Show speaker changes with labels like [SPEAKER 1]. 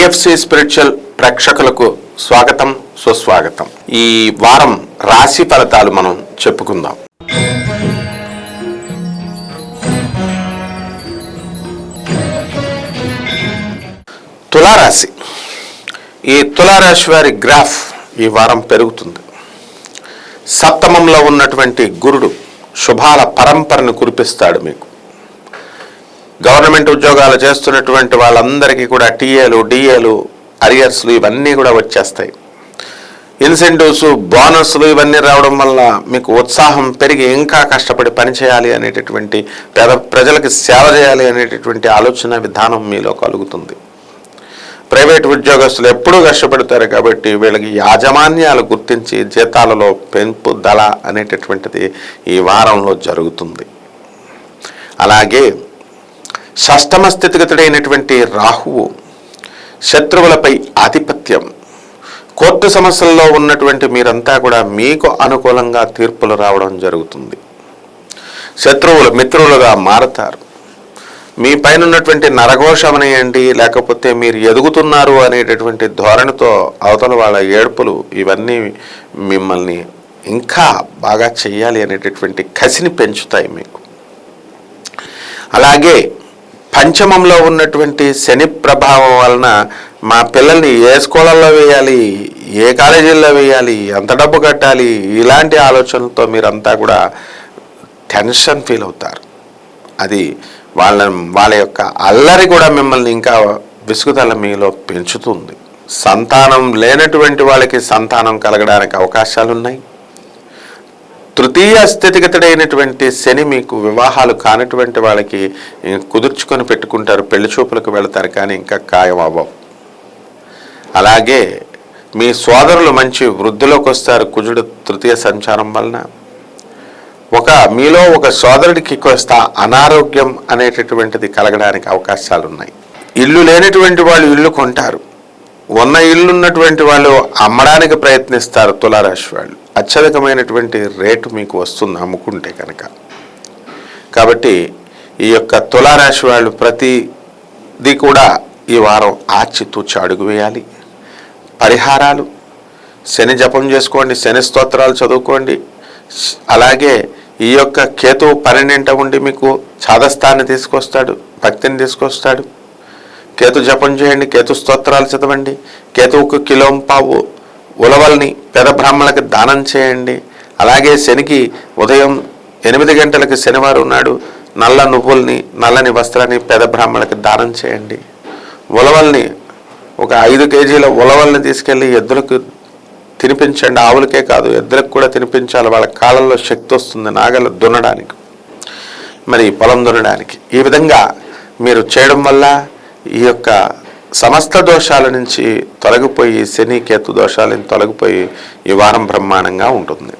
[SPEAKER 1] AFC spiritual ప్రేక్షకులకు స్వాగతం సుస్వాగతం. ఈ వారం రాశి ఫలితాలు మనం చెప్పుకుందాం. తులారాశి. ఈ తులారాశి వారి గ్రాఫ్ ఈ వారం పెరుగుతుంది. సప్తమంలో ఉన్నటువంటి గురుడు శుభాల పరంపరను కురిపిస్తాడు మీకు. గవర్నమెంట్ ఉద్యోగాలు చేస్తున్నటువంటి వాళ్ళందరికీ కూడా టీఏలు డిఏలు అరియర్స్లు ఇవన్నీ కూడా వచ్చేస్తాయి. ఇన్సెంటివ్స్ బోనస్లు ఇవన్నీ రావడం వల్ల మీకు ఉత్సాహం పెరిగి ఇంకా కష్టపడి పనిచేయాలి అనేటటువంటి పేద ప్రజలకు సేవ చేయాలి అనేటటువంటి ఆలోచన విధానం మీలో కలుగుతుంది. ప్రైవేట్ ఉద్యోగస్తులు ఎప్పుడూ కష్టపడతారు కాబట్టి వీళ్ళకి యాజమాన్యాలు గుర్తించి జీతాలలో పెంపు దళ అనేటటువంటిది ఈ వారంలో జరుగుతుంది. అలాగే షష్టమ స్థితిగతుడైనటువంటి రాహువు శత్రువులపై ఆధిపత్యం. కోర్టు సమస్యల్లో ఉన్నటువంటి మీరంతా కూడా మీకు అనుకూలంగా తీర్పులు రావడం జరుగుతుంది. శత్రువులు మిత్రులుగా మారతారు. మీ పైన ఉన్నటువంటి నరఘోషమనేయండి లేకపోతే మీరు ఎదుగుతున్నారు అనేటటువంటి ధోరణితో అవతల వాళ్ళ ఏడుపులు ఇవన్నీ మిమ్మల్ని ఇంకా బాగా చెయ్యాలి అనేటటువంటి కసిని పెంచుతాయి మీకు. అలాగే పంచమంలో ఉన్నటువంటి శని ప్రభావం వలన మా పిల్లల్ని ఏ స్కూళ్ళల్లో వేయాలి ఏ కాలేజీల్లో వేయాలి ఎంత డబ్బు కట్టాలి ఇలాంటి ఆలోచనలతో మీరంతా కూడా టెన్షన్ ఫీల్ అవుతారు. అది వాళ్ళ వాళ్ళ యొక్క అల్లరి కూడా మిమ్మల్ని ఇంకా విసుగుదల మీలో పెంచుతుంది. సంతానం లేనటువంటి వాళ్ళకి సంతానం కలగడానికి అవకాశాలు ఉన్నాయి తృతీయ స్థితిగతుడైనటువంటి శని మీకు వివాహాలు కానటువంటి వాళ్ళకి కుదుర్చుకొని పెట్టుకుంటారు పెళ్ళి చూపులకు వెళతారు కానీ ఇంకా ఖాయం అవ్వవు అలాగే మీ సోదరులు మంచి వృద్ధిలోకి వస్తారు కుజుడు తృతీయ సంచారం వలన. ఒక మీలో ఒక సోదరుడికి కొంత అనారోగ్యం అనేటటువంటిది కలగడానికి అవకాశాలు ఉన్నాయి ఇల్లు లేనటువంటి వాళ్ళు ఇల్లు కొంటారు. ఉన్న ఇల్లున్నటువంటి వాళ్ళు అమ్మడానికి ప్రయత్నిస్తారు తులారాశి వాళ్ళు అత్యధికమైనటువంటి రేటు మీకు వస్తుంది అమ్ముకుంటే కనుక. కాబట్టి ఈ యొక్క తులారాశి వాళ్ళు ప్రతిది కూడా ఈ వారం ఆచితూచి అడుగు వేయాలి. పరిహారాలు శని జపం చేసుకోండి శని స్తోత్రాలు చదువుకోండి. అలాగే ఈ యొక్క కేతు పన్నెండింట ఉండి మీకు ఛాదస్థాన్ని తీసుకొస్తాడు భక్తిని తీసుకొస్తాడు. కేతు జపం చేయండి కేతు స్తోత్రాలు చదవండి కేతువుకు కిలోం పావు ఉలవల్ని పెద బ్రాహ్మణులకు దానం చేయండి. అలాగే శనికి ఉదయం ఎనిమిది గంటలకు శనివారం ఉన్నాడు నల్ల నువ్వుల్ని నల్లని వస్త్రాన్ని పెద బ్రాహ్మణులకు దానం చేయండి. ఉలవల్ని ఒక ఐదు కేజీల ఉలవల్ని తీసుకెళ్ళి ఎద్దులకు తినిపించండి. ఆవులకే కాదు ఎద్దులకు కూడా తినిపించాలి. వాళ్ళ కాలంలో శక్తి వస్తుంది నాగలు దున్నడానికి. మరి పొలం దున్నడానికి. ఈ విధంగా మీరు చేయడం వల్ల ఈ యొక్క సమస్త దోషాల నుంచి తొలగిపోయి శని కేతు దోషాల నుంచి తొలగిపోయి ఈ వారం బ్రహ్మాండంగా ఉంటుంది.